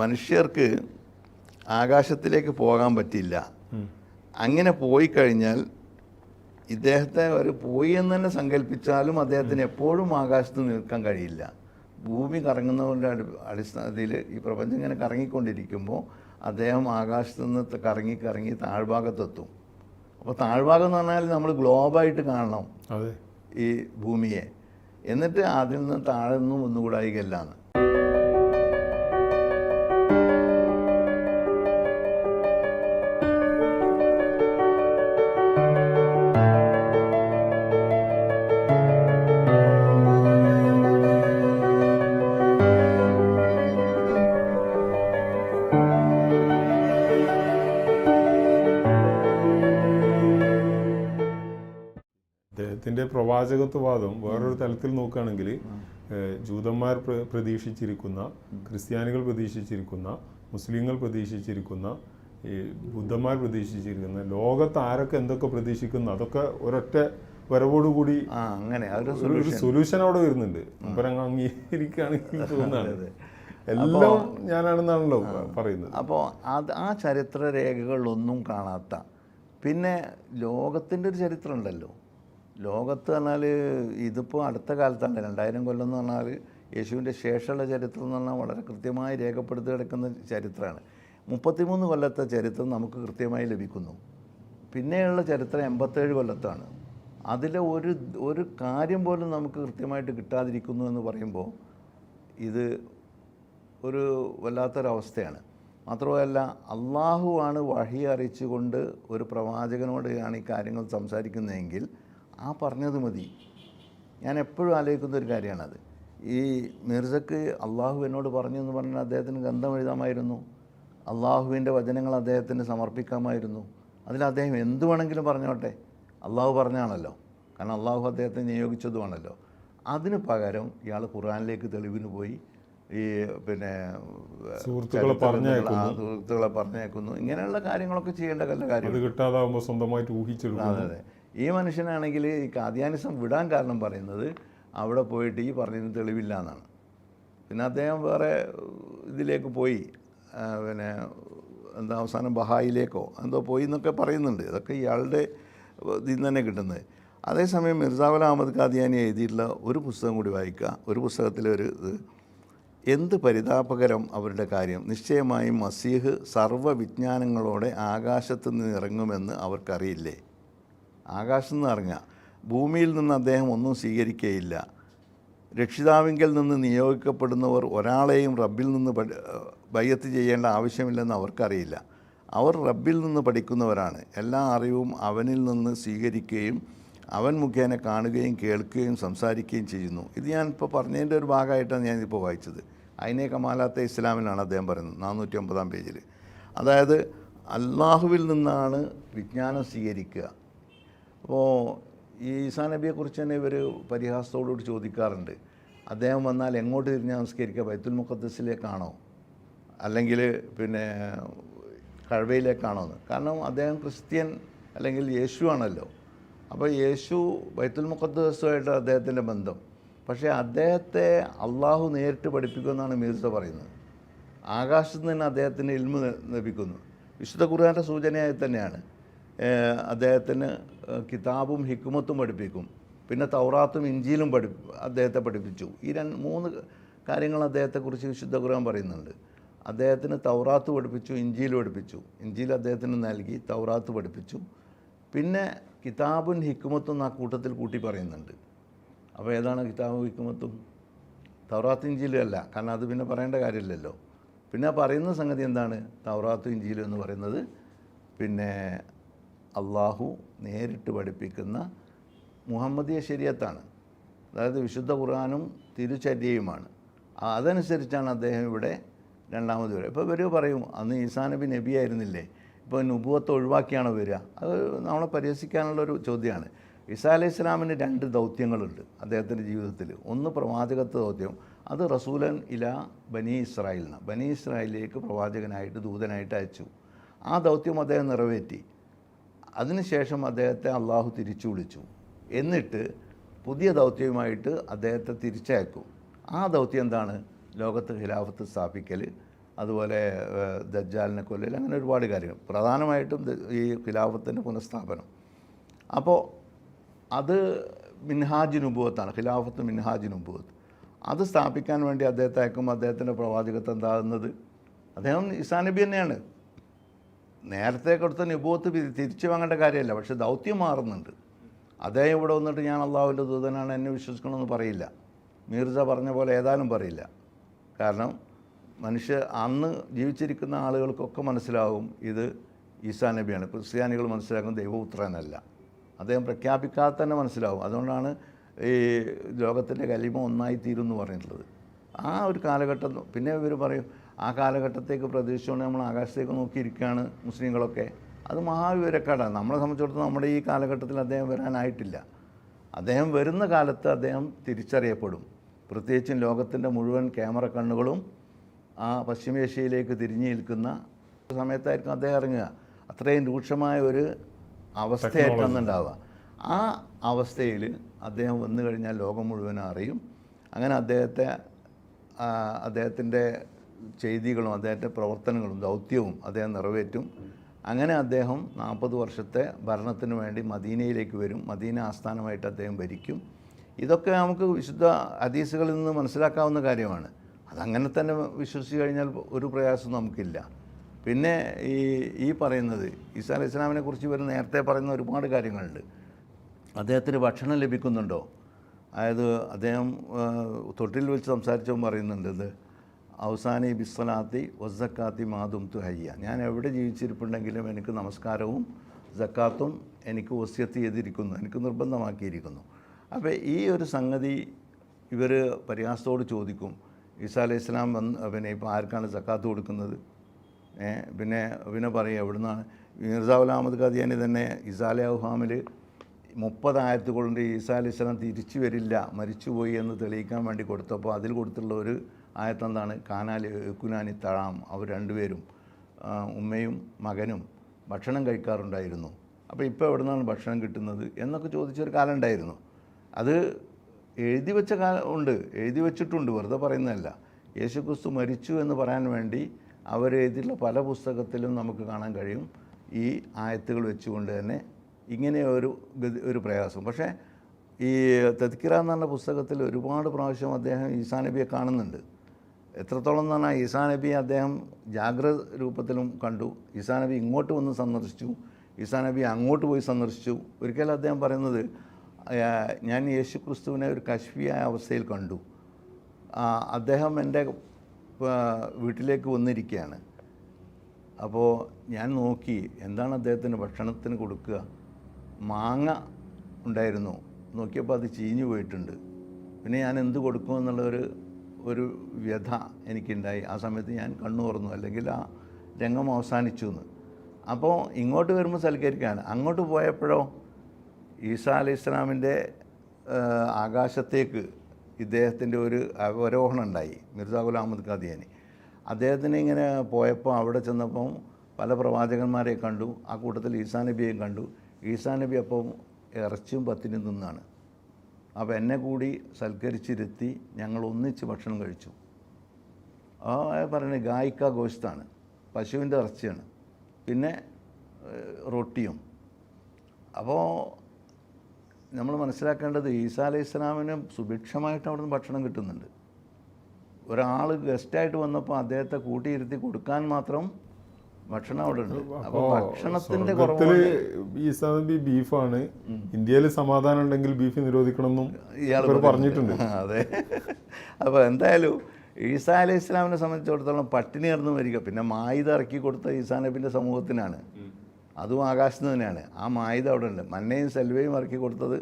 മനുഷ്യർക്ക് ആകാശത്തിലേക്ക് പോകാൻ പറ്റില്ല അങ്ങനെ പോയി കഴിഞ്ഞാൽ ഇദ്ദേഹത്തെ ഒരു പോയി എന്ന് തന്നെ സങ്കല്പിച്ചാലും അദ്ദേഹത്തിന് എപ്പോഴും ആകാശത്ത് നിൽക്കാൻ കഴിയില്ല. ഭൂമി കറങ്ങുന്നതിന്റെ അടി അടിസ്ഥാനത്തിൽ ഈ പ്രപഞ്ചം ഇങ്ങനെ കറങ്ങിക്കൊണ്ടിരിക്കുമ്പോൾ അദ്ദേഹം ആകാശത്ത് നിന്ന് കറങ്ങി കറങ്ങി താഴ്ഭാഗത്തെത്തും. അപ്പോൾ താഴ്ഭാഗം എന്ന് പറഞ്ഞാൽ നമ്മൾ ഗ്ലോബായിട്ട് കാണണം ഈ ഭൂമിയെ. എന്നിട്ട് അതിൽ നിന്ന് താഴെ നിന്നും ഒന്നുകൂടായികല്ലാണ് പ്രവാചകത്വവാദം വേറൊരു തലത്തിൽ നോക്കുകയാണെങ്കിൽ ജൂതന്മാർ പ്രതീക്ഷിച്ചിരിക്കുന്ന ക്രിസ്ത്യാനികൾ പ്രതീക്ഷിച്ചിരിക്കുന്ന മുസ്ലിങ്ങൾ പ്രതീക്ഷിച്ചിരിക്കുന്ന ഈ ബുദ്ധന്മാർ പ്രതീക്ഷിച്ചിരിക്കുന്ന ലോകത്ത് ആരൊക്കെ എന്തൊക്കെ പ്രതീക്ഷിക്കുന്നു അതൊക്കെ ഒരൊറ്റ വരവോടുകൂടി അങ്ങനെ. ഒരു- സൊല്യൂഷൻ അവിടെ വരുന്നുണ്ട്. അപ്പരങ്ങ് അംഗീകരിക്കുകയാണെങ്കിൽ തോന്നുന്നതാണ്. എല്ലാം ഞാനാണെന്നാണല്ലോ പറയുന്നത്. അപ്പോൾ അത് ആ ചരിത്ര രേഖകളിലൊന്നും കാണാത്ത പിന്നെ ലോകത്തിന്റെ ഒരു ചരിത്രം ഉണ്ടല്ലോ ലോകത്ത് പറഞ്ഞാൽ ഇതിപ്പോൾ അടുത്ത കാലത്താണ്. രണ്ടായിരം കൊല്ലം എന്ന് പറഞ്ഞാൽ യേശുവിന്റെ ശേഷമുള്ള ചരിത്രം എന്ന് പറഞ്ഞാൽ വളരെ കൃത്യമായി രേഖപ്പെടുത്തി കിടക്കുന്ന ചരിത്രമാണ്. മുപ്പത്തിമൂന്ന് കൊല്ലത്തെ ചരിത്രം നമുക്ക് കൃത്യമായി ലഭിക്കുന്നു. പിന്നെയുള്ള ചരിത്രം എൺപത്തേഴ് കൊല്ലത്താണ്. അതിലെ ഒരു ഒരു കാര്യം പോലും നമുക്ക് കൃത്യമായിട്ട് കിട്ടാതിരിക്കുന്നു എന്ന് പറയുമ്പോൾ ഇത് ഒരു വല്ലാത്തൊരവസ്ഥയാണ്. മാത്രമല്ല അള്ളാഹുവാണ് വഴി അറിയിച്ചുകൊണ്ട് ഒരു പ്രവാചകനോടാണ് ഈ കാര്യങ്ങൾ സംസാരിക്കുന്നതെങ്കിൽ ആ പറഞ്ഞത് മതി. ഞാൻ എപ്പോഴും ആലോചിക്കുന്ന ഒരു കാര്യമാണത്. ഈ മിർസക്ക് അള്ളാഹു എന്നോട് പറഞ്ഞു എന്ന് പറഞ്ഞാൽ അദ്ദേഹത്തിന് ഗന്ധം എഴുതാമായിരുന്നു. അള്ളാഹുവിന്റെ വചനങ്ങൾ അദ്ദേഹത്തിന് സമർപ്പിക്കാമായിരുന്നു. അതിൽ അദ്ദേഹം എന്ത് വേണമെങ്കിലും പറഞ്ഞോട്ടെ. അള്ളാഹു പറഞ്ഞാണല്ലോ കാരണം അള്ളാഹു അദ്ദേഹത്തെ നിയോഗിച്ചതുമാണല്ലോ. അതിന് പകരം ഇയാൾ ഖുറാനിലേക്ക് തെളിവിന് പോയി. ഈ പിന്നെ സുഹൃത്തുക്കളെ പറഞ്ഞേക്കുന്നു ഇങ്ങനെയുള്ള കാര്യങ്ങളൊക്കെ ചെയ്യേണ്ട കാര്യം അത് കിട്ടാതാവുമ്പോൾ സ്വന്തമായിട്ട് ഊഹിച്ചെടുക്കും അതെ അതെ. ഈ മനുഷ്യനാണെങ്കിൽ ഈ കാദ്യാനിസം വിടാൻ കാരണം പറയുന്നത് അവിടെ പോയിട്ട് ഈ പറഞ്ഞതിന് തെളിവില്ല എന്നാണ് പിന്നെ അദ്ദേഹം വേറെ ഇതിലേക്ക് പോയി. പിന്നെ എന്താ അവസാനം ബഹായിലേക്കോ എന്തോ പോയി എന്നൊക്കെ പറയുന്നുണ്ട്. അതൊക്കെ ഇയാളുടെ ഇതിൽ തന്നെ കിട്ടുന്നത്. അതേസമയം മിർസാവൽ അഹമ്മദ് കാദിയാനി എഴുതിയിട്ടുള്ള ഒരു പുസ്തകം കൂടി വായിക്കുക. ഒരു പുസ്തകത്തിലെ ഒരു ഇത്. എന്ത് പരിതാപകരം അവരുടെ കാര്യം. നിശ്ചയമായും മസീഹ് സർവ വിജ്ഞാനങ്ങളോടെ ആകാശത്ത് നിന്ന് ഇറങ്ങുമെന്ന് അവർക്കറിയില്ലേ? ആകാശത്ത് എന്ന് ഇറങ്ങുക ഭൂമിയിൽ നിന്ന് അദ്ദേഹം ഒന്നും സ്വീകരിക്കുകയില്ല രക്ഷിതാവിങ്കിൽ നിന്ന് നിയോഗിക്കപ്പെടുന്നവർ ഒരാളെയും റബ്ബിൽ നിന്ന് ബയ്യത്ത് ചെയ്യേണ്ട ആവശ്യമില്ലെന്ന് അവർക്കറിയില്ല. അവർ റബ്ബിൽ നിന്ന് പഠിക്കുന്നവരാണ്. എല്ലാ അറിവും അവനിൽ നിന്ന് സ്വീകരിക്കുകയും അവൻ മുഖേന കാണുകയും കേൾക്കുകയും സംസാരിക്കുകയും ചെയ്യുന്നു. ഇത് ഞാൻ പറഞ്ഞതിന്റെ ഒരു ഭാഗമായിട്ടാണ് ഞാനിപ്പോൾ വായിച്ചത്. അതിനെ കമാലാത്ത ഇസ്ലാമിലാണ് അദ്ദേഹം പറയുന്നത് നാനൂറ്റി ഒമ്പതാം പേജിൽ അതായത് അള്ളാഹുവിൽ നിന്നാണ് വിജ്ഞാനം സ്വീകരിക്കുക. അപ്പോൾ ഈ ഈസാ നബിയെക്കുറിച്ച് തന്നെ ഇവർ പരിഹാസത്തോടുകൂടി ചോദിക്കാറുണ്ട്. അദ്ദേഹം വന്നാൽ എങ്ങോട്ട് തിരിഞ്ഞ് നമസ്കരിക്കുക? ബൈത്തുൽ മുഖദ്സിലേക്കാണോ അല്ലെങ്കിൽ പിന്നെ കഴവയിലേക്കാണോ എന്ന് കാരണം അദ്ദേഹം ക്രിസ്ത്യൻ അല്ലെങ്കിൽ യേശു ആണല്ലോ. അപ്പോൾ യേശു ബൈത്തുൽ മുഖദ്സുമായിട്ട് അദ്ദേഹത്തിന്റെ ബന്ധം. പക്ഷേ അദ്ദേഹത്തെ അള്ളാഹു നേരിട്ട് പഠിപ്പിക്കുമെന്നാണ് മീർസ പറയുന്നത്. ആകാശത്ത് നിന്ന് അദ്ദേഹത്തിന് ഇൽമ ലഭിക്കുന്നു. വിശുദ്ധ ഖുർആാന്റെ സൂചനയായി തന്നെയാണ്. അദ്ദേഹത്തിന് കിതാബും ഹിക്കുമത്തും പഠിപ്പിക്കും. പിന്നെ തൗറാത്തും ഇഞ്ചിയിലും പഠി അദ്ദേഹത്തെ പഠിപ്പിച്ചു. ഈ രണ്ട് മൂന്ന് കാര്യങ്ങൾ അദ്ദേഹത്തെക്കുറിച്ച് വിശുദ്ധ ഖുർആൻ പറയുന്നുണ്ട്. അദ്ദേഹത്തിന് തൗറാത്ത് പഠിപ്പിച്ചു ഇഞ്ചിയിൽ പഠിപ്പിച്ചു. ഇഞ്ചിയിൽ അദ്ദേഹത്തിന് നൽകി തൗറാത്ത് പഠിപ്പിച്ചു. പിന്നെ കിതാബും ഹിക്കുമത്തും ആ കൂട്ടത്തിൽ കൂട്ടി പറയുന്നുണ്ട്. അപ്പോൾ ഏതാണ് കിതാബും ഹിക്കുമത്തും തൗറാത്ത് ഇഞ്ചിയിലും അല്ല കാരണം അത് പിന്നെ പറയേണ്ട കാര്യമില്ലല്ലോ. പിന്നെ പറയുന്ന സംഗതി എന്താണ്? തൗറാത്ത് ഇഞ്ചിയിലും എന്ന് പറയുന്നത്. പിന്നെ അള്ളാഹു നേരിട്ട് പഠിപ്പിക്കുന്ന മുഹമ്മദിയ ശരീരത്താണ് അതായത് വിശുദ്ധ ഖുർആാനും തിരുചര്യയുമാണ്. അതനുസരിച്ചാണ് അദ്ദേഹം ഇവിടെ രണ്ടാമത് വരിക. ഇപ്പോൾ ഇവർ പറയും അന്ന് ഈസാ നബി ആയിരുന്നില്ലേ ഇപ്പോൾ നുബുവത്ത് ഒഴിവാക്കിയാണ് വരിക? അത് നമ്മളെ പരിഹസിക്കാനുള്ളൊരു ചോദ്യമാണ്. ഈസാ അലൈഹി ഇസ്ലാമിന് രണ്ട് ദൗത്യങ്ങളുണ്ട് അദ്ദേഹത്തിന്റെ ജീവിതത്തിൽ. ഒന്ന് പ്രവാചകത്വ ദൗത്യം. അത് റസൂലൻ ഇല ബനി ഇസ്രായേലിന് ബനി ഇസ്രായേലിലേക്ക് പ്രവാചകനായിട്ട് ദൂതനായിട്ട് അയച്ചു. ആ ദൗത്യം അദ്ദേഹം നിറവേറ്റി. അതിനുശേഷം അദ്ദേഹത്തെ അള്ളാഹു തിരിച്ചു വിളിച്ചു. എന്നിട്ട് പുതിയ ദൗത്യവുമായിട്ട് അദ്ദേഹത്തെ തിരിച്ചയക്കും. ആ ദൗത്യം എന്താണ്? ലോകത്ത് ഖിലാഫത്ത് സ്ഥാപിക്കൽ അതുപോലെ ദജ്ജാലിനെ കൊല്ലൽ അങ്ങനെ ഒരുപാട് കാര്യങ്ങൾ. പ്രധാനമായിട്ടും ഈ ഖിലാഫത്തിന്റെ പുനഃസ്ഥാപനം. അപ്പോൾ അത് മിൻഹാജ് നുബുവത്താണ് ഖിലാഫത്ത് മിൻഹാജ് നുബുവത്ത് അത് സ്ഥാപിക്കാൻ വേണ്ടി അദ്ദേഹത്തെ അയക്കുമ്പോൾ അദ്ദേഹത്തിന്റെ പ്രവാചകത്വം എന്താകുന്നത്? അദ്ദേഹം ഇസാനബി തന്നെയാണ്. നേരത്തെ കൊടുത്ത നിബൂത്ത് തിരിച്ചു വാങ്ങേണ്ട കാര്യമല്ല പക്ഷെ ദൗത്യം മാറുന്നുണ്ട്. അതേ ഇവിടെ വന്നിട്ട് ഞാൻ അള്ളാഹുവിന്റെ ദൂതനാണ് എന്നെ വിശ്വസിക്കണമെന്ന് പറയില്ല. മീർജ പറഞ്ഞ പോലെ ഏതായാലും പറയില്ല. കാരണം മനുഷ്യ അന്ന് ജീവിച്ചിരിക്കുന്ന ആളുകൾക്കൊക്കെ മനസ്സിലാവും ഇത് ഈസാ നബിയാണ്. ക്രിസ്ത്യാനികൾ മനസ്സിലാക്കും ദൈവപുത്രനല്ല. അദ്ദേഹം പ്രഖ്യാപിക്കാതെ തന്നെ മനസ്സിലാവും. അതുകൊണ്ടാണ് ഈ ലോകത്തിന്റെ കലിമ ഒന്നായി തീരും എന്ന് പറഞ്ഞിട്ടുള്ളത്. ആ ഒരു കാലഘട്ടം പിന്നെ ഇവർ പറയും ആ കാലഘട്ടത്തേക്ക് പ്രതീക്ഷിച്ചുകൊണ്ട് നമ്മൾ ആകാശത്തേക്ക് നോക്കിയിരിക്കുകയാണ് മുസ്ലിങ്ങളൊക്കെ. അത് മഹാവിവരക്കാടാണ്. നമ്മളെ സംബന്ധിച്ചിടത്തോളം നമ്മുടെ ഈ കാലഘട്ടത്തിൽ അദ്ദേഹം വരാനായിട്ടില്ല. അദ്ദേഹം വരുന്ന കാലത്ത് അദ്ദേഹം തിരിച്ചറിയപ്പെടും. പ്രത്യേകിച്ചും ലോകത്തിന്റെ മുഴുവൻ ക്യാമറ കണ്ണുകളും ആ പശ്ചിമേഷ്യയിലേക്ക് തിരിഞ്ഞു നിൽക്കുന്ന സമയത്തായിരിക്കും അദ്ദേഹം ഇറങ്ങുക. അത്രയും രൂക്ഷമായ ഒരു അവസ്ഥയായിരിക്കും അന്നുണ്ടാവുക ആ അവസ്ഥയിൽ അദ്ദേഹം വന്നു കഴിഞ്ഞാൽ ലോകം മുഴുവൻ അറിയും. അങ്ങനെ അദ്ദേഹത്തെ അദ്ദേഹത്തിന്റെ ചെയ്തികളും അദ്ദേഹത്തെ പ്രവർത്തനങ്ങളും ദൗത്യവും അദ്ദേഹം നിറവേറ്റും. അങ്ങനെ അദ്ദേഹം നാൽപ്പത് വർഷത്തെ ഭരണത്തിന് വേണ്ടി മദീനയിലേക്ക് വരും. മദീന ആസ്ഥാനമായിട്ട് അദ്ദേഹം ഭരിക്കും. ഇതൊക്കെ നമുക്ക് വിശുദ്ധ ഹദീസുകളിൽ നിന്ന് മനസ്സിലാക്കാവുന്ന കാര്യമാണ്. അതങ്ങനെ തന്നെ വിശ്വസിച്ച് കഴിഞ്ഞാൽ ഒരു പ്രയാസം നമുക്കില്ല. പിന്നെ ഈ ഈ പറയുന്നത് ഈസാ അലൈഹി ഇസ്ലാമിനെ കുറിച്ച് ഇവർ നേരത്തെ പറയുന്ന ഒരുപാട് കാര്യങ്ങളുണ്ട്. അദ്ദേഹത്തിന് ഭക്ഷണം ലഭിക്കുന്നുണ്ടോ? അതായത് അദ്ദേഹം തൊട്ടിൽ വെച്ച് സംസാരിച്ചവൻ പറയുന്നുണ്ട് ഇത് അവസാനി ബിസ്സലാത്തി വസ്സക്കാത്തി മാതും തു ഹയ്യ. ഞാൻ എവിടെ ജീവിച്ചിരിപ്പുണ്ടെങ്കിലും എനിക്ക് നമസ്കാരവും സക്കാത്തും എനിക്ക് വസ്യത്ത് ചെയ്തിരിക്കുന്നു. എനിക്ക് നിർബന്ധമാക്കിയിരിക്കുന്നു. അപ്പോൾ ഈ ഒരു സംഗതി ഇവർ പരിഹാസത്തോട് ചോദിക്കും. ഈസാ അലൈഹി ഇസ്ലാം വന്ന് പിന്നെ ഇപ്പോൾ ആർക്കാണ് സക്കാത്ത് കൊടുക്കുന്നത്? പിന്നെ പിന്നെ പറയും എവിടുന്നാണ് മിർസാവുൽ അഹമ്മദ് ഖാദിയാനി തന്നെ ഇസാലെ അഹുഹാമിൽ മുപ്പതായത്ത് കൊണ്ട് ഈസാ അലൈഹി സ്വലാം തിരിച്ചു വരില്ല മരിച്ചുപോയി എന്ന് തെളിയിക്കാൻ വേണ്ടി കൊടുത്തപ്പോൾ അതിൽ കൊടുത്തുള്ള ഒരു ആയത്ത് കാനാൽ കുനാനി തഴാം. അവർ രണ്ടുപേരും ഉമ്മയും മകനും ഭക്ഷണം കഴിക്കാറുണ്ടായിരുന്നു. അപ്പോൾ ഇപ്പോൾ എവിടെ നിന്നാണ് ഭക്ഷണം കിട്ടുന്നത് എന്നൊക്കെ ചോദിച്ചൊരു കാലം ഉണ്ടായിരുന്നു അത് എഴുതി വെച്ച കാലം ഉണ്ട്. എഴുതി വെച്ചിട്ടുണ്ട്. വെറുതെ പറയുന്നതല്ല. യേശുക്രിസ്തു മരിച്ചു എന്ന് പറയാൻ വേണ്ടി അവർ എഴുതിയിട്ടുള്ള പല പുസ്തകത്തിലും നമുക്ക് കാണാൻ കഴിയും. ഈ ആയത്തുകൾ വെച്ചുകൊണ്ട് തന്നെ ഇങ്ങനെ ഒരു ഗതി ഒരു പ്രയാസം. പക്ഷേ ഈ തെത്കിറ എന്ന് പുസ്തകത്തിൽ ഒരുപാട് പ്രാവശ്യം അദ്ദേഹം ഈസാ നബിയെ കാണുന്നുണ്ട്. എത്രത്തോളം എന്ന് പറഞ്ഞാൽ ഈസാ നബി അദ്ദേഹം ജാഗ്രത രൂപത്തിലും കണ്ടു. ഈസാ നബി ഇങ്ങോട്ട് വന്ന് സന്ദർശിച്ചു. ഈസാ നബി അങ്ങോട്ട് പോയി സന്ദർശിച്ചു. ഒരിക്കലും അദ്ദേഹം പറയുന്നത് ഞാൻ യേശു ക്രിസ്തുവിനെ ഒരു കശ്വിയായ അവസ്ഥയിൽ കണ്ടു. അദ്ദേഹം എന്റെ വീട്ടിലേക്ക് വന്നിരിക്കുകയാണ്. അപ്പോൾ ഞാൻ നോക്കി എന്താണ് അദ്ദേഹത്തിന് ഭക്ഷണത്തിന് കൊടുക്കുക? മാങ്ങ ഉണ്ടായിരുന്നു. നോക്കിയപ്പോൾ അത് ചീഞ്ഞു പോയിട്ടുണ്ട്. പിന്നെ ഞാൻ എന്ത് കൊടുക്കുമെന്നുള്ള ഒരു ഒരു വ്യഥ എനിക്കുണ്ടായി. ആ സമയത്ത് ഞാൻ കണ്ണു തുറന്നു. അല്ലെങ്കിൽ ആ രംഗം അവസാനിച്ചു എന്ന് അപ്പോൾ ഇങ്ങോട്ട് വരുമ്പോൾ സൽക്കരിക്കുകയാണ്. അങ്ങോട്ട് പോയപ്പോഴോ ഈസാ അലൈഹി ഇസ്ലാമിന്റെ ആകാശത്തേക്ക് ഇദ്ദേഹത്തിന്റെ ഒരു അവരോഹണം ഉണ്ടായി. മിർസാ ഗുലാം അഹമ്മദ് ഖാദിയാനി. അദ്ദേഹത്തിന് ഇങ്ങനെ പോയപ്പോൾ അവിടെ ചെന്നപ്പം പല പ്രവാചകന്മാരെ കണ്ടു. ആ കൂട്ടത്തിൽ ഈസാ നബിയെയും കണ്ടു. ഈസാ നബി അപ്പം ഇറച്ചിയും പത്തിനും തിന്നാണ്. അപ്പോൾ എന്നെ കൂടി സൽക്കരിച്ചിരുത്തി ഞങ്ങൾ ഒന്നിച്ച് ഭക്ഷണം കഴിച്ചു. ആ പറയുന്നത് ഗായിക്ക ഗോഷ്താണ് പശുവിന്റെ ഇറച്ചിയാണ് പിന്നെ റൊട്ടിയും. അപ്പോൾ നമ്മൾ മനസ്സിലാക്കേണ്ടത് ഈസാ അലൈഹി ഇസ്ലാമിന് സുഭിക്ഷമായിട്ട് അവിടുന്ന് ഭക്ഷണം കിട്ടുന്നുണ്ട്. ഒരാൾ ഗസ്റ്റായിട്ട് വന്നപ്പോൾ അദ്ദേഹത്തെ കൂട്ടിയിരുത്തി കൊടുക്കാൻ മാത്രം ഭക്ഷണം അവിടെ ഉണ്ട് അപ്പോൾ ഭക്ഷണത്തിന്റെ ഈസാ നബി ബീഫാണ്. ഇന്ത്യയിൽ സമാധാനം ഉണ്ടെങ്കിൽ ബീഫ് നിരോധിക്കണമെന്നും ഇയാൾ പറഞ്ഞിട്ടുണ്ട്. അതെ. അപ്പോൾ എന്തായാലും ഈസാ അലൈഹി ഇസ്ലാമിനെ സംബന്ധിച്ചിടത്തോളം പട്ടിണി ഇറന്നു വരിക പിന്നെ മായുധ ഇറക്കി കൊടുത്ത ഈസാ നബിന്റെ സമൂഹത്തിനാണ്. അതും ആകാശത്ത് തന്നെയാണ്. ആ മായുധ അവിടെ ഉണ്ട്. മന്നയും സെൽവയും ഇറക്കി കൊടുത്തത്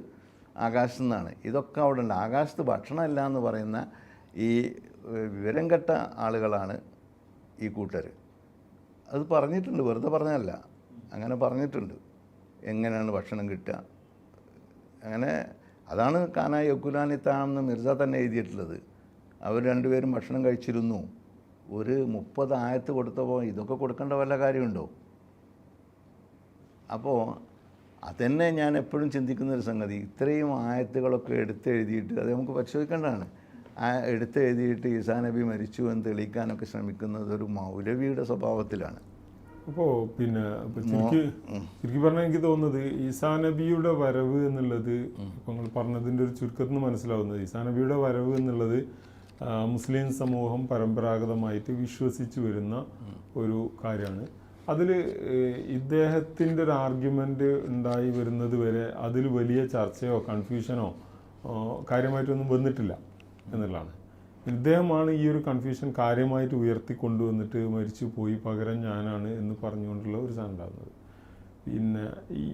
ആകാശത്തു നിന്നാണ്. ഇതൊക്കെ അവിടെ ഉണ്ട്. ആകാശത്ത് ഭക്ഷണമല്ല എന്ന് പറയുന്ന ഈ വിവരം കെട്ട ആളുകളാണ് ഈ കൂട്ടർ അത് പറഞ്ഞിട്ടുണ്ട് വെറുതെ പറഞ്ഞതല്ല. അങ്ങനെ പറഞ്ഞിട്ടുണ്ട്. എങ്ങനെയാണ് ഭക്ഷണം കിട്ടുക? അങ്ങനെ അതാണ് കാന യക്കുലാനി താണെന്ന് മിർസ തന്നെ എഴുതിയിട്ടുള്ളത്. അവർ രണ്ടുപേരും ഭക്ഷണം കഴിച്ചിരുന്നു. ഒരു മുപ്പത് ആയത്ത് കൊടുത്തപ്പോൾ ഇതൊക്കെ കൊടുക്കേണ്ട വല്ല കാര്യമുണ്ടോ? അപ്പോൾ അതന്നെ ഞാൻ എപ്പോഴും ചിന്തിക്കുന്ന ഒരു സംഗതി. ഇത്രയും ആയത്തുകളൊക്കെ എടുത്തെഴുതിയിട്ട് അത് നമുക്ക് പരിശോധിക്കേണ്ടതാണ്. എടുത്ത് എഴുതിയിട്ട് ഈസാ നബി മരിച്ചു എന്ന് തെളിയിക്കാനൊക്കെ ശ്രമിക്കുന്നത് ഒരു മൗലവിയുടെ സ്വഭാവത്തിലാണ്. അപ്പോൾ പിന്നെ ശരിക്ക് പറഞ്ഞാൽ എനിക്ക് തോന്നുന്നത് ഈസാ നബിയുടെ വരവ് എന്നുള്ളത് ഇപ്പൊ നിങ്ങൾ പറഞ്ഞതിന്റെ ഒരു ചുരുക്കത്തിൽ നിന്ന് മനസ്സിലാവുന്നത് ഈസാ നബിയുടെ വരവ് എന്നുള്ളത് മുസ്ലിം സമൂഹം പരമ്പരാഗതമായിട്ട് വിശ്വസിച്ചു വരുന്ന ഒരു കാര്യമാണ്. അതിൽ ഇദ്ദേഹത്തിന്റെ ഒരു ആർഗ്യുമെന്റ് ഉണ്ടായി വരുന്നത് വരെ അതിൽ വലിയ ചർച്ചയോ കൺഫ്യൂഷനോ കാര്യമായിട്ടൊന്നും വന്നിട്ടില്ല. എന്നുള്ളതാണ്. ഇദ്ദേഹമാണ് ഈ ഒരു കൺഫ്യൂഷൻ കാര്യമായിട്ട് ഉയർത്തി കൊണ്ടുവന്നിട്ട് മരിച്ചു പോയി പകരം ഞാനാണ് എന്ന് പറഞ്ഞുകൊണ്ടുള്ള ഒരു സാധനം പിന്നെ ഈ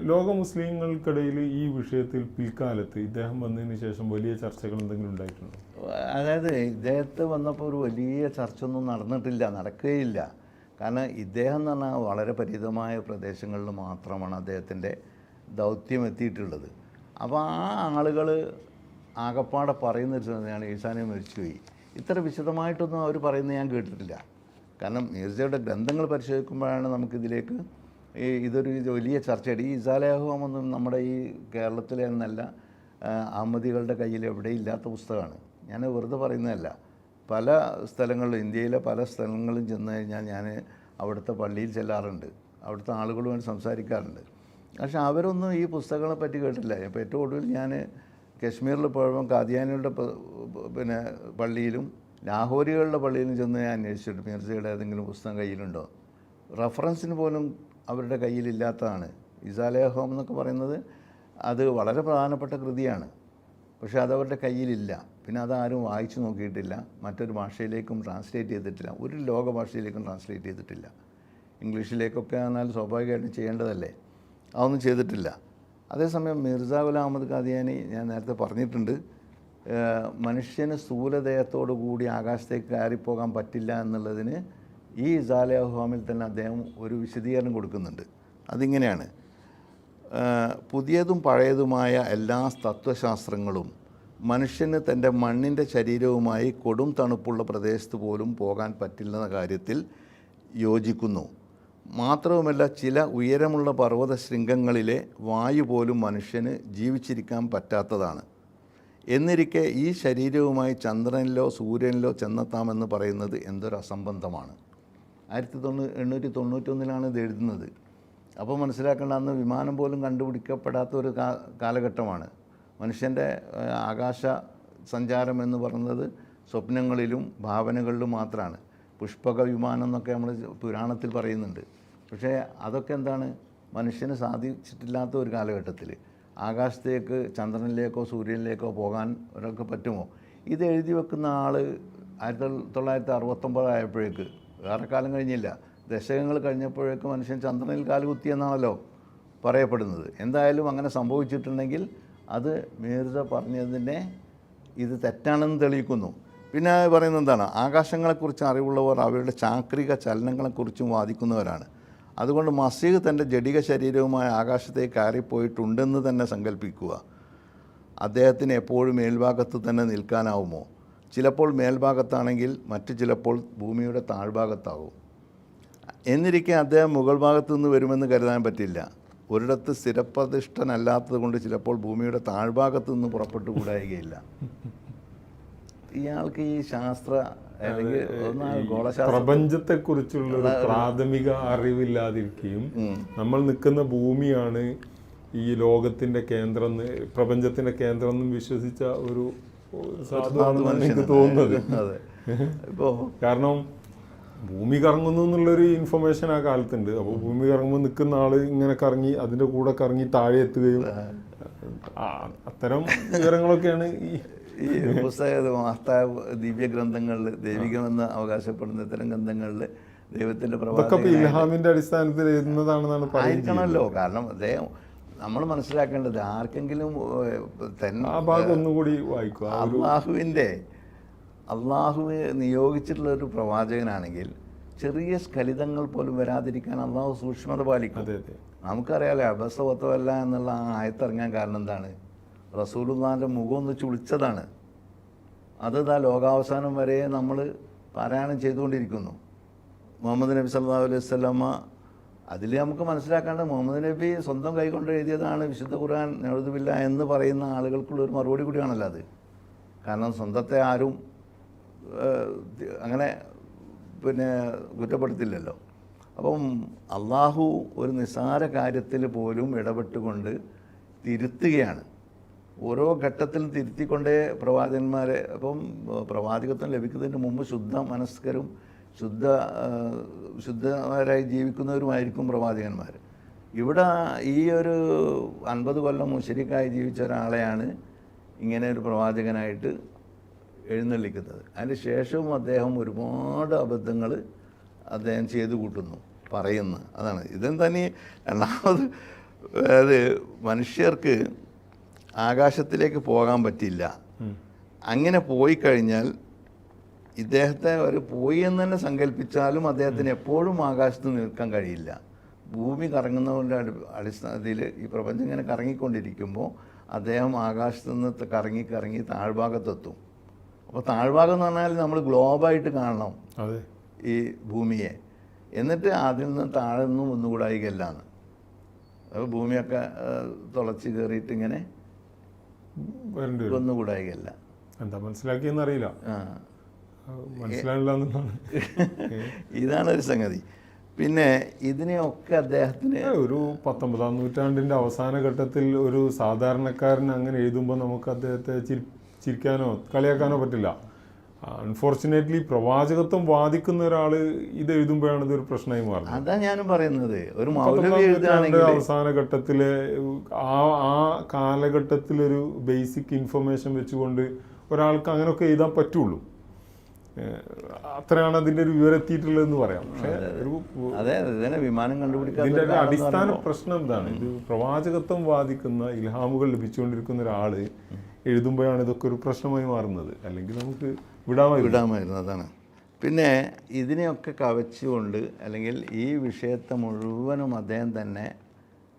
ലോക മുസ്ലിങ്ങൾക്കിടയിൽ ഈ വിഷയത്തിൽ പിൽക്കാലത്ത് ഇദ്ദേഹം വന്നതിന് ശേഷം വലിയ ചർച്ചകൾ എന്തെങ്കിലും ഉണ്ടായിട്ടുണ്ടോ? അതായത് ഇദ്ദേഹത്തെ വന്നപ്പോൾ ഒരു വലിയ ചർച്ച ഒന്നും നടന്നിട്ടില്ല നടക്കുകയില്ല. കാരണം ഇദ്ദേഹം എന്ന് പറഞ്ഞാൽ വളരെ പരിമിതമായ പ്രദേശങ്ങളിൽ മാത്രമാണ് അദ്ദേഹത്തിന്റെ ദൗത്യം എത്തിയിട്ടുള്ളത്. അപ്പോൾ ആ ആളുകൾ ആകപ്പാടെ പറയുന്ന ഒരു സംഗതിയാണ് മരിച്ചുപോയി. ഇത്ര വിശദമായിട്ടൊന്നും അവർ പറയുന്നത് ഞാൻ കേട്ടിട്ടില്ല. കാരണം മിർസയുടെ ഗ്രന്ഥങ്ങൾ പരിശോധിക്കുമ്പോഴാണ് നമുക്കിതിലേക്ക് ഈ ഇതൊരു വലിയ ചർച്ചയുടെ ഈ ഇസാലേഹോമൊന്നും നമ്മുടെ ഈ കേരളത്തിലെ എന്നല്ല അഹമ്മദികളുടെ കയ്യിൽ എവിടെ ഇല്ലാത്ത പുസ്തകമാണ്. ഞാൻ വെറുതെ പറയുന്നതല്ല. പല സ്ഥലങ്ങളിലും ഇന്ത്യയിലെ പല സ്ഥലങ്ങളിലും ചെന്ന് കഴിഞ്ഞാൽ ഞാൻ അവിടുത്തെ പള്ളിയിൽ ചെല്ലാറുണ്ട്. അവിടുത്തെ ആളുകളുമായിട്ട് സംസാരിക്കാറുണ്ട്. പക്ഷെ അവരൊന്നും ഈ പുസ്തകങ്ങളെ പറ്റി കേട്ടില്ല ഇപ്പോൾ ഏറ്റവും ഒടുവിൽ ഞാൻ കശ്മീരിൽ പോയപ്പോൾ കാദിയാനികളുടെ പിന്നെ പള്ളിയിലും ലാഹോരികളുടെ പള്ളിയിലും ചെന്ന് ഞാൻ അന്വേഷിച്ചിട്ട് മിർസയുടെ ഏതെങ്കിലും പുസ്തകം കയ്യിലുണ്ടോ? റഫറൻസിന് പോലും അവരുടെ കയ്യിലില്ലാത്തതാണ്. ഇസാലേഹോം എന്നൊക്കെ പറയുന്നത് അത് വളരെ പ്രധാനപ്പെട്ട കൃതിയാണ്. പക്ഷേ അതവരുടെ കയ്യിലില്ല. പിന്നെ അതാരും വായിച്ചു നോക്കിയിട്ടില്ല. മറ്റൊരു ഭാഷയിലേക്കും ട്രാൻസ്ലേറ്റ് ചെയ്തിട്ടില്ല. ഒരു ലോക ഭാഷയിലേക്കും ട്രാൻസ്ലേറ്റ് ചെയ്തിട്ടില്ല. ഇംഗ്ലീഷിലേക്കൊക്കെ ആണെങ്കിൽ സ്വാഭാവികമായിട്ടും ചെയ്യേണ്ടതല്ലേ? അതൊന്നും ചെയ്തിട്ടില്ല. അതേസമയം മിർസ ഗുലാം അഹമ്മദ് ഖാദിയാനി ഞാൻ നേരത്തെ പറഞ്ഞിട്ടുണ്ട് മനുഷ്യന് സ്ഥൂലദേഹത്തോടു കൂടി ആകാശത്തേക്ക് കയറിപ്പോകാൻ പറ്റില്ല എന്നുള്ളതിന് ഈ ഇസാലഹോമിൽ തന്നെ അദ്ദേഹം ഒരു വിശദീകരണം കൊടുക്കുന്നുണ്ട്. അതിങ്ങനെയാണ്. പുതിയതും പഴയതുമായ എല്ലാ തത്വശാസ്ത്രങ്ങളും മനുഷ്യന് തന്റെ മണ്ണിന്റെ ശരീരവുമായി കൊടും തണുപ്പുള്ള പ്രദേശത്ത് പോലും പോകാൻ പറ്റില്ലെന്ന കാര്യത്തിൽ യോജിക്കുന്നു. മാത്രവുമല്ല ചില ഉയരമുള്ള പർവത ശൃംഗങ്ങളിലെ വായു പോലും മനുഷ്യന് ജീവിച്ചിരിക്കാൻ പറ്റാത്തതാണ്. എന്നിരിക്കെ ഈ ശരീരവുമായി ചന്ദ്രനിലോ സൂര്യനിലോ ചെന്നെത്താമെന്ന് പറയുന്നത് എന്തൊരു അസംബന്ധമാണ്. ആയിരത്തി തൊണ്ണൂ എണ്ണൂറ്റി തൊണ്ണൂറ്റൊന്നിലാണ് ഇത് എഴുതുന്നത്. അപ്പോൾ മനസ്സിലാക്കേണ്ട അന്ന് വിമാനം പോലും കണ്ടുപിടിക്കപ്പെടാത്ത ഒരു കാലഘട്ടമാണ്. മനുഷ്യന്റെ ആകാശ സഞ്ചാരം എന്ന് പറയുന്നത് സ്വപ്നങ്ങളിലും ഭാവനകളിലും മാത്രമാണ്. പുഷ്പക വിമാനം എന്നൊക്കെ നമ്മൾ പുരാണത്തിൽ പറയുന്നുണ്ട്. പക്ഷേ അതൊക്കെ എന്താണ്? മനുഷ്യന് സാധിച്ചിട്ടില്ലാത്ത ഒരു കാലഘട്ടത്തിൽ ആകാശത്തേക്ക് ചന്ദ്രനിലേക്കോ സൂര്യനിലേക്കോ പോകാൻ ഒരാൾക്ക് പറ്റുമോ? ഇത് എഴുതി വെക്കുന്ന ആൾ ആയിരത്തി തൊള്ളായിരത്തി അറുപത്തൊമ്പതായപ്പോഴേക്ക് വേറെ കാലം കഴിഞ്ഞില്ല. ദശകങ്ങൾ കഴിഞ്ഞപ്പോഴേക്ക് മനുഷ്യൻ ചന്ദ്രനിൽ കാൽ കുത്തിയെന്നാണല്ലോ പറയപ്പെടുന്നത്. എന്തായാലും അങ്ങനെ സംഭവിച്ചിട്ടുണ്ടെങ്കിൽ അത് മീർസ പറഞ്ഞതിനെ ഇത് തെറ്റാണെന്ന് തെളിയിക്കുന്നു. പിന്നെ പറയുന്നത് എന്താണ്? ആകാശങ്ങളെക്കുറിച്ച് അറിവുള്ളവർ അവയുടെ ചാക്രിക ചലനങ്ങളെക്കുറിച്ചും വാദിക്കുന്നവരാണ്. അതുകൊണ്ട് മസീഹ് തന്റെ ജഡിക ശരീരവുമായി ആകാശത്തേക്ക് കയറിപ്പോയിട്ടുണ്ടെന്ന് തന്നെ സങ്കല്പിക്കുക അദ്ദേഹത്തിന് എപ്പോഴും മേൽഭാഗത്ത് തന്നെ നിൽക്കാനാവുമോ? ചിലപ്പോൾ മേൽഭാഗത്താണെങ്കിൽ മറ്റു ചിലപ്പോൾ ഭൂമിയുടെ താഴ്ഭാഗത്താവും. എന്നിരിക്കെ അദ്ദേഹം മുകൾ ഭാഗത്തു നിന്ന് വരുമെന്ന് കരുതാൻ പറ്റില്ല. ഒരിടത്ത് സ്ഥിരപ്രതിഷ്ഠനല്ലാത്തത് കൊണ്ട് ചിലപ്പോൾ ഭൂമിയുടെ താഴ്ഭാഗത്തു നിന്ന് പുറപ്പെട്ടു കൂടായികയില്ല ഇയാൾക്ക് ഈ ശാസ്ത്ര അല്ലെങ്കിൽ പ്രപഞ്ചത്തെ കുറിച്ചുള്ള പ്രാഥമിക അറിവില്ലാതിരിക്കുകയും നമ്മൾ നിൽക്കുന്ന ഭൂമിയാണ് ഈ ലോകത്തിന്റെ കേന്ദ്രം പ്രപഞ്ചത്തിന്റെ കേന്ദ്രം എന്നും വിശ്വസിച്ച ഒരു സാധുവാണെന്നാണ് എനിക്ക് തോന്നുന്നത്. അതെ ഇപ്പോൾ കാരണം ഭൂമി കറങ്ങുന്നു എന്നുള്ളൊരു ഇൻഫർമേഷൻ ആ കാലത്തുണ്ട്. അപ്പോൾ ഭൂമി കറങ്ങുമ്പോൾ നിൽക്കുന്ന ആൾ ഇങ്ങനെ കറങ്ങി അതിന്റെ കൂടെ കറങ്ങി താഴെ എത്തുകയും അത്തരം വിവരങ്ങളൊക്കെയാണ് ഈ ഈ പുസ്തക ദിവ്യ ഗ്രന്ഥങ്ങളിൽ ദൈവികമെന്ന് അവകാശപ്പെടുന്ന ഇത്തരം ഗ്രന്ഥങ്ങളിൽ ദൈവത്തിന്റെ ഇതൊക്കെ ഇൽഹാമിന്റെ അടിസ്ഥാനത്തിൽ എഴുതുന്നതാണെന്നാണ് ആയിരിക്കണമല്ലോ കാരണം അദ്ദേഹം നമ്മൾ മനസ്സിലാക്കേണ്ടത് ആർക്കെങ്കിലും തന്നെ തൻ ആ ഭാഗം ഒന്നുകൂടി അള്ളാഹുവിന്റെ അള്ളാഹുവെ നിയോഗിച്ചിട്ടുള്ള ഒരു പ്രവാചകനാണെങ്കിൽ ചെറിയ സ്ഖലിതങ്ങൾ പോലും വരാതിരിക്കാൻ അള്ളാഹു സൂക്ഷ്മത പാലിക്കും. നമുക്കറിയാലോ അബസവത്വമല്ല എന്നുള്ള ആ ആയത്തിറങ്ങാൻ കാരണം എന്താണ്? റസൂലുള്ളാന്റെ മുഖം ഒന്ന് ചുളിച്ചതാണ്. അത് ഇതാ ലോകാവസാനം വരെ നമ്മൾ പാരായണം ചെയ്തുകൊണ്ടിരിക്കുന്നു. മുഹമ്മദ് നബി സല്ലല്ലാഹു അലൈഹി സ്വലമ്മ അതിൽ നമുക്ക് മനസ്സിലാക്കേണ്ട മുഹമ്മദ് നബി സ്വന്തം കൈകൊണ്ട് എഴുതിയതാണ് വിശുദ്ധ ഖുർആൻ എഴുതുമില്ല എന്ന് പറയുന്ന ആളുകൾക്കുള്ള ഒരു മറുപടി കൂടിയാണല്ലോ അത്. കാരണം സ്വന്തത്തെ ആരും അങ്ങനെ പിന്നെ കുറ്റപ്പെടുത്തില്ലല്ലോ. അപ്പം അള്ളാഹു ഒരു നിസ്സാര കാര്യത്തിൽ പോലും ഇടപെട്ടുകൊണ്ട് തിരുത്തുകയാണ്. ഓരോ ഘട്ടത്തിലും തിരുത്തിക്കൊണ്ടേ പ്രവാചകന്മാരെ അപ്പം പ്രവാചകത്വം ലഭിക്കുന്നതിന് മുമ്പ് ശുദ്ധ മനസ്കരും ശുദ്ധ ശുദ്ധമാരായി ജീവിക്കുന്നവരുമായിരിക്കും പ്രവാചകന്മാർ. ഇവിടെ ഈ ഒരു അൻപത് കൊല്ലം മുഷരിക്കായി ജീവിച്ച ഒരാളെയാണ് ഇങ്ങനെ ഒരു പ്രവാചകനായിട്ട് എഴുന്നള്ളിക്കുന്നത്. അതിന് ശേഷവും അദ്ദേഹം ഒരുപാട് അബദ്ധങ്ങൾ അദ്ദേഹം ചെയ്തു കൂട്ടുന്നു പറയുന്നു. അതാണ്. ഇതും തന്നെ രണ്ടാമത് അതായത് മനുഷ്യർക്ക് ആകാശത്തിലേക്ക് പോകാൻ പറ്റില്ല അങ്ങനെ പോയി കഴിഞ്ഞാൽ ഇദ്ദേഹത്തെ ഒരു പോയി എന്ന് തന്നെ സങ്കല്പിച്ചാലും അദ്ദേഹത്തിന് എപ്പോഴും ആകാശത്ത് നിൽക്കാൻ കഴിയില്ല. ഭൂമി കറങ്ങുന്നതിന്റെ അടി അടിസ്ഥാനത്തിൽ ഈ പ്രപഞ്ചം ഇങ്ങനെ കറങ്ങിക്കൊണ്ടിരിക്കുമ്പോൾ അദ്ദേഹം ആകാശത്ത് നിന്ന് കറങ്ങി കറങ്ങി താഴ്ഭാഗത്തെത്തും. അപ്പോൾ താഴ്ഭാഗം എന്ന് പറഞ്ഞാൽ നമ്മൾ ഗ്ലോബായിട്ട് കാണണം അതെ. ഈ ഭൂമിയെ. എന്നിട്ട് അതിൽ നിന്ന് താഴെ നിന്നും ഒന്നുകൂടായികല്ലാണ് അപ്പോൾ ഭൂമിയൊക്കെ തുളച്ച് കയറിയിട്ട് ഇങ്ങനെ ഒന്നുകൂടായികല്ല എന്താ മനസ്സിലാക്കിയെന്ന് അറിയില്ല. ഇതാണ് ഒരു സംഗതി. പിന്നെ ഇതിനെയൊക്കെ അദ്ദേഹത്തിന് ഒരു പത്തൊമ്പതാം നൂറ്റാണ്ടിന്റെ അവസാന ഘട്ടത്തിൽ ഒരു സാധാരണക്കാരൻ അങ്ങനെ എഴുതുമ്പോൾ നമുക്ക് അദ്ദേഹത്തെ ചിരി ചിരിക്കാനോ കളിയാക്കാനോ പറ്റില്ല. അൺഫോർച്ചുനേറ്റ്ലി പ്രവാചകത്വം വാദിക്കുന്ന ഒരാൾ ഇത് എഴുതുമ്പോഴാണ് ഇതൊരു പ്രശ്നമായി മാറുന്നത്. അതാ ഞാനും പറയുന്നത്. ഒരു അവസാന ഘട്ടത്തിലെ ആ ആ കാലഘട്ടത്തിലൊരു ബേസിക് ഇൻഫർമേഷൻ വെച്ചുകൊണ്ട് ഒരാൾക്ക് അങ്ങനെയൊക്കെ എഴുതാൻ പറ്റുള്ളൂ. അത്രയാണ് അതിന്റെ ഒരു വിവരം എത്തിയിട്ടുള്ളതെന്ന് പറയാം പക്ഷേ ഒരു വിമാനം കണ്ടുപിടിക്കാൻ അടിസ്ഥാന പ്രശ്നം എന്താണ്? ഇത് പ്രവാചകത്വം വാദിക്കുന്ന ഇൽഹാമുകൾ ലഭിച്ചുകൊണ്ടിരിക്കുന്ന ഒരാൾ എഴുതുമ്പോഴാണ് ഇതൊക്കെ ഒരു പ്രശ്നമായി മാറുന്നത്. അല്ലെങ്കിൽ നമുക്ക് വിടാമായിരുന്നു. വിടാമായിരുന്നു അതാണ്. പിന്നെ ഇതിനെയൊക്കെ കവച്ചുകൊണ്ട് അല്ലെങ്കിൽ ഈ വിഷയത്തെ മുഴുവനും അദ്ദേഹം തന്നെ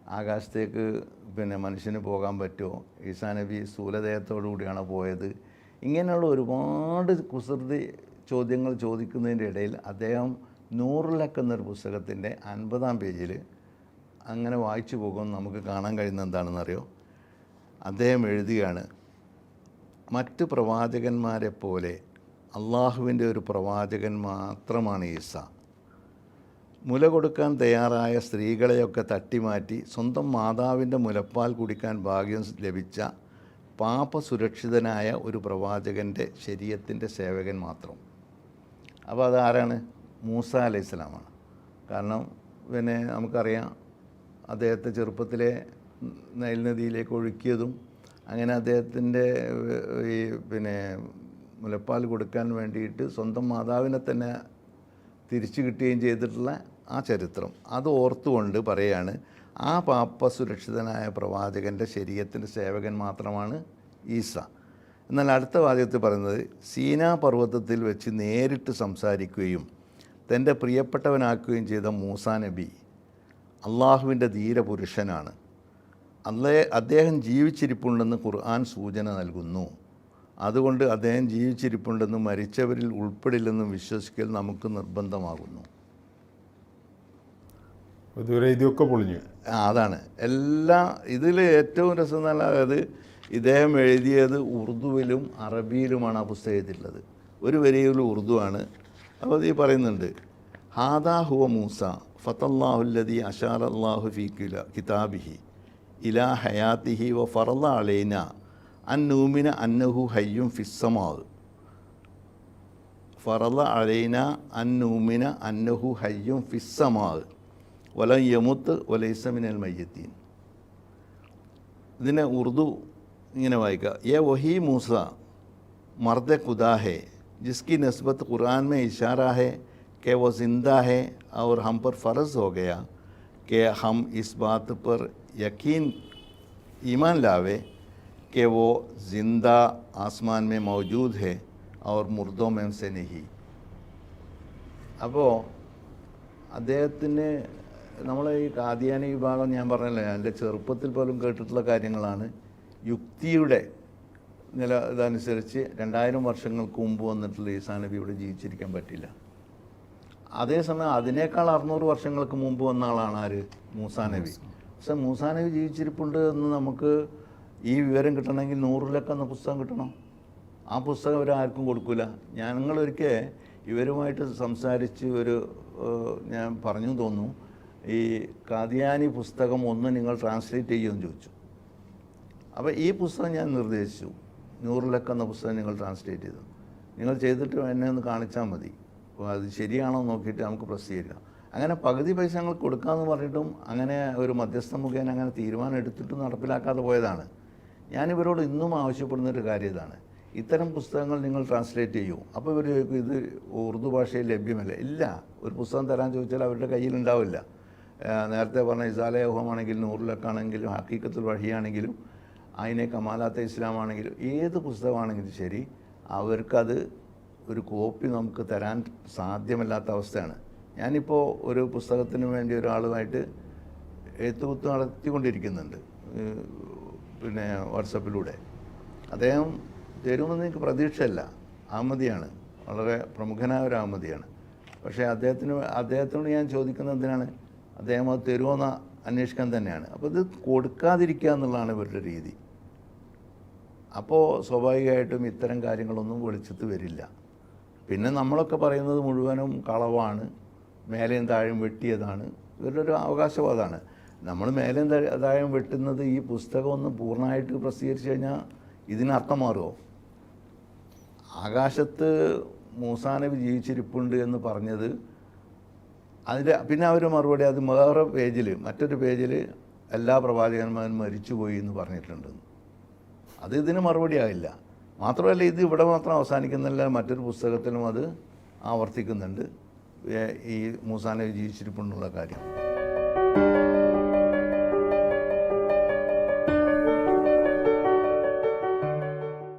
ആകാശത്തേക്ക് പിന്നെ മനുഷ്യന് പോകാൻ പറ്റുമോ? ഈസാ നബി സ്ഥൂലദേഹത്തോടു കൂടിയാണ് പോയത്? ഇങ്ങനെയുള്ള ഒരുപാട് കുസൃതി ചോദ്യങ്ങൾ ചോദിക്കുന്നതിന്റെ ഇടയിൽ അദ്ദേഹം നൂറിലക്കുന്നൊരു പുസ്തകത്തിന്റെ അൻപതാം പേജിൽ അങ്ങനെ വായിച്ചു പോകുമ്പോൾ നമുക്ക് കാണാൻ കഴിയുന്ന എന്താണെന്നറിയോ? അദ്ദേഹം എഴുതുകയാണ് മറ്റ് പ്രവാചകന്മാരെ പോലെ അള്ളാഹുവിന്റെ ഒരു പ്രവാചകൻ മാത്രമാണ് ഈസ. മുല കൊടുക്കാൻ തയ്യാറായ സ്ത്രീകളെയൊക്കെ തട്ടിമാറ്റി സ്വന്തം മാതാവിന്റെ മുലപ്പാൽ കുടിക്കാൻ ഭാഗ്യം ലഭിച്ച പാപസുരക്ഷിതനായ ഒരു പ്രവാചകന്റെ ശരീരത്തിന്റെ സേവകൻ മാത്രം. അപ്പോൾ അതാരാണ്? മൂസ അലൈഹി സ്വലാമാണ്. കാരണം പിന്നെ നമുക്കറിയാം അദ്ദേഹത്തെ ചെറുപ്പത്തിലെ നൈൽ നദിയിലേക്ക് ഒഴുക്കിയതും അങ്ങനെ അദ്ദേഹത്തിന്റെ ഈ പിന്നെ മുലപ്പാൽ കൊടുക്കാൻ വേണ്ടിയിട്ട് സ്വന്തം മാതാവിനെ തന്നെ തിരിച്ചു കിട്ടുകയും ചെയ്തിട്ടുള്ള ആ ചരിത്രം. അത് ഓർത്തുകൊണ്ട് പറയാണ് ആ പാപ്പ സുരക്ഷിതനായ പ്രവാചകന്റെ ശരീരത്തിന്റെ സേവകൻ മാത്രമാണ് ഈസ. എന്നാൽ അടുത്ത വാചകത്തിൽ പറയുന്നത് സീനാ പർവതത്തിൽ വെച്ച് നേരിട്ട് സംസാരിക്കുകയും തന്റെ പ്രിയപ്പെട്ടവനാക്കുകയും ചെയ്ത മൂസാ നബി അള്ളാഹുവിന്റെ ധീരപുരുഷനാണ്. അല്ലേ അദ്ദേഹം ജീവിച്ചിരിപ്പുണ്ടെന്ന് ഖുർആൻ സൂചന നൽകുന്നു. അതുകൊണ്ട് അദ്ദേഹം ജീവിച്ചിരിപ്പുണ്ടെന്നും മരിച്ചവരിൽ ഉൾപ്പെടില്ലെന്നും വിശ്വസിക്കൽ നമുക്ക് നിർബന്ധമാകുന്നു. ഇതുവരെ ഇതൊക്കെ പൊളിഞ്ഞു. അതാണ്. എല്ലാ ഇതിൽ ഏറ്റവും രസം എന്ന് അതായത് ഇദ്ദേഹം എഴുതിയത് ഉറുദുവിലും അറബിയിലുമാണ് ആ പുസ്തകത്തിലുള്ളത് ഒരു വരിയിലും ഉറുദു ആണ്. അപ്പോൾ ഈ പറയുന്നുണ്ട് ഹാദാ ഹുവ മൂസ ഫത്തല്ലാഹുല്ലതി അഷാർ അള്ളാഹു ഫി കില കിതാബിഹി ഇലാ ഹയാത്തിഹി വ ഫറല അലൈന انومن انہو حیم فی السماد فرض علینا انومن انہو حیم فی السماد ولن യമത്ത് വലൈസ മിനൽ മയ്യത്തീൻ. ഇതിനെ ഉറുദു ഇങ്ങനെ വായിക്കുക. എ വഹി മൂസ مرد خدا ہے جس کی نسبت قرآن میں اشارہ ہے کہ وہ زندہ ہے اور ہم پر فرض ہو گیا کہ ہم اس بات پر یقین ایمان لاوے कि वो ज़िंदा आसमान में मौजूद है और मुर्दों में से नहीं അപ്പോൾ അദ്ദേഹത്തിന് നമ്മളെ ഈ കാദിയാനി വിഭാഗം ഞാൻ പറഞ്ഞല്ലോ എൻ്റെ ചെറുപ്പത്തിൽ പോലും കേട്ടിട്ടുള്ള കാര്യങ്ങളാണ് യുക്തിയുടെ നില ഇതനുസരിച്ച് രണ്ടായിരം വർഷങ്ങൾക്ക് മുമ്പ് വന്നിട്ടുള്ള ഈസാ നബി ഇവിടെ ജീവിച്ചിരിക്കാൻ പറ്റില്ല അതേസമയം അതിനേക്കാൾ അറുന്നൂറ് വർഷങ്ങൾക്ക് മുമ്പ് വന്ന ആളാണ് ആര് മൂസാ നബി പക്ഷെ മൂസാ നബി ജീവിച്ചിരിപ്പുണ്ട് എന്ന് നമുക്ക് ഈ വിവരം കിട്ടണമെങ്കിൽ നൂറിലൊക്കെ എന്ന പുസ്തകം കിട്ടണം. ആ പുസ്തകം അവരാർക്കും കൊടുക്കില്ല ഞങ്ങളൊരിക്കൽ ഇവരുമായിട്ട് സംസാരിച്ച് ഒരു ഞാൻ പറഞ്ഞു തോന്നുന്നു. ഈ കാദിയാനി പുസ്തകം ഒന്ന് നിങ്ങൾ ട്രാൻസ്ലേറ്റ് ചെയ്യുമെന്ന് ചോദിച്ചു. അപ്പോൾ ഈ പുസ്തകം ഞാൻ നിർദ്ദേശിച്ചു. നൂറിലൊക്കെ എന്ന പുസ്തകം നിങ്ങൾ ട്രാൻസ്ലേറ്റ് ചെയ്തു. നിങ്ങൾ ചെയ്തിട്ട് എന്നെ ഒന്ന് കാണിച്ചാൽ മതി. അപ്പോൾ അത് ശരിയാണോ നോക്കിയിട്ട് നമുക്ക് പ്രസിദ്ധീകരിക്കാം അങ്ങനെ പകുതി പൈസ ഞങ്ങൾ കൊടുക്കാമെന്ന് പറഞ്ഞിട്ടും അങ്ങനെ ഒരു മധ്യസ്ഥ മുഖേന അങ്ങനെ തീരുമാനം എടുത്തിട്ട് നടപ്പിലാക്കാതെ പോയതാണ്. ഞാനിവരോട് ഇന്നും ആവശ്യപ്പെടുന്ന ഒരു കാര്യം ഇതാണ് ഇത്തരം പുസ്തകങ്ങൾ നിങ്ങൾ ട്രാൻസ്ലേറ്റ് ചെയ്യൂ. അപ്പോൾ ഇവർ ചോദിക്കും ഇത് ഉറുദു ഭാഷയിൽ ലഭ്യമല്ല. ഇല്ല ഒരു പുസ്തകം തരാൻ ചോദിച്ചാൽ അവരുടെ കയ്യിൽ ഉണ്ടാവില്ല. നേരത്തെ പറഞ്ഞ ഇസാലയോഹമാണെങ്കിലും നൂറിലക്കാണെങ്കിലും ഹക്കീക്കത്തുൽ വഴിയാണെങ്കിലും അതിനെ കമാലാത്ത ഇസ്ലാമാണെങ്കിലും ഏത് പുസ്തകമാണെങ്കിലും ശരി അവർക്കത് ഒരു കോപ്പി നമുക്ക് തരാൻ സാധ്യമല്ലാത്ത അവസ്ഥയാണ്. ഞാനിപ്പോൾ ഒരു പുസ്തകത്തിന് വേണ്ടി ഒരാളുമായിട്ട് എഴുത്തുകുത്ത് നടത്തിക്കൊണ്ടിരിക്കുന്നുണ്ട്. പിന്നെ വാട്സപ്പിലൂടെ. അദ്ദേഹം തരുമെന്ന് എനിക്ക് പ്രതീക്ഷയല്ല. അഹമ്മദിയാണ് വളരെ പ്രമുഖനായ ഒരു അഹമ്മദിയാണ് പക്ഷേ അദ്ദേഹത്തിന് അദ്ദേഹത്തിനോട് ഞാൻ ചോദിക്കുന്നത് എന്തിനാണ്? അദ്ദേഹം അത് തരുമോയെന്ന് അന്വേഷിക്കാൻ തന്നെയാണ്. അപ്പോൾ ഇത് കൊടുക്കാതിരിക്കുക എന്നുള്ളതാണ് ഇവരുടെ രീതി. അപ്പോൾ സ്വാഭാവികമായിട്ടും ഇത്തരം കാര്യങ്ങളൊന്നും വെളിച്ചത്ത് വരില്ല. പിന്നെ നമ്മളൊക്കെ പറയുന്നത് മുഴുവനും കളവാണ്. മേലെയും താഴെയും വെട്ടിയതാണ്. ഇവരുടെ ഒരു അവകാശവാദമാണ്. നമ്മൾ മേലെ താഴെ- വെട്ടുന്നത് ഈ പുസ്തകം ഒന്ന് പൂർണമായിട്ട് പ്രസിദ്ധീകരിച്ചു കഴിഞ്ഞാൽ ഇതിനർത്ഥം മാറുമോ ആകാശത്ത് മൂസാനബി ജീവിച്ചിരിപ്പുണ്ട് എന്ന് പറഞ്ഞത് അതിന്റെ പിന്നെ അവർ മറുപടി അത് വേറെ പേജിൽ മറ്റൊരു പേജിൽ എല്ലാ പ്രവാചകന്മാരും മരിച്ചുപോയി എന്ന് പറഞ്ഞിട്ടുണ്ട്. അത് ഇതിന് മറുപടി ആയില്ല. മാത്രമല്ല ഇത് ഇവിടെ മാത്രം അവസാനിക്കുന്നില്ല മറ്റൊരു പുസ്തകത്തിലും അത് ആവർത്തിക്കുന്നുണ്ട്. ഈ മൂസാനബി ജീവിച്ചിരിപ്പുണ്ടെന്നുള്ള കാര്യം.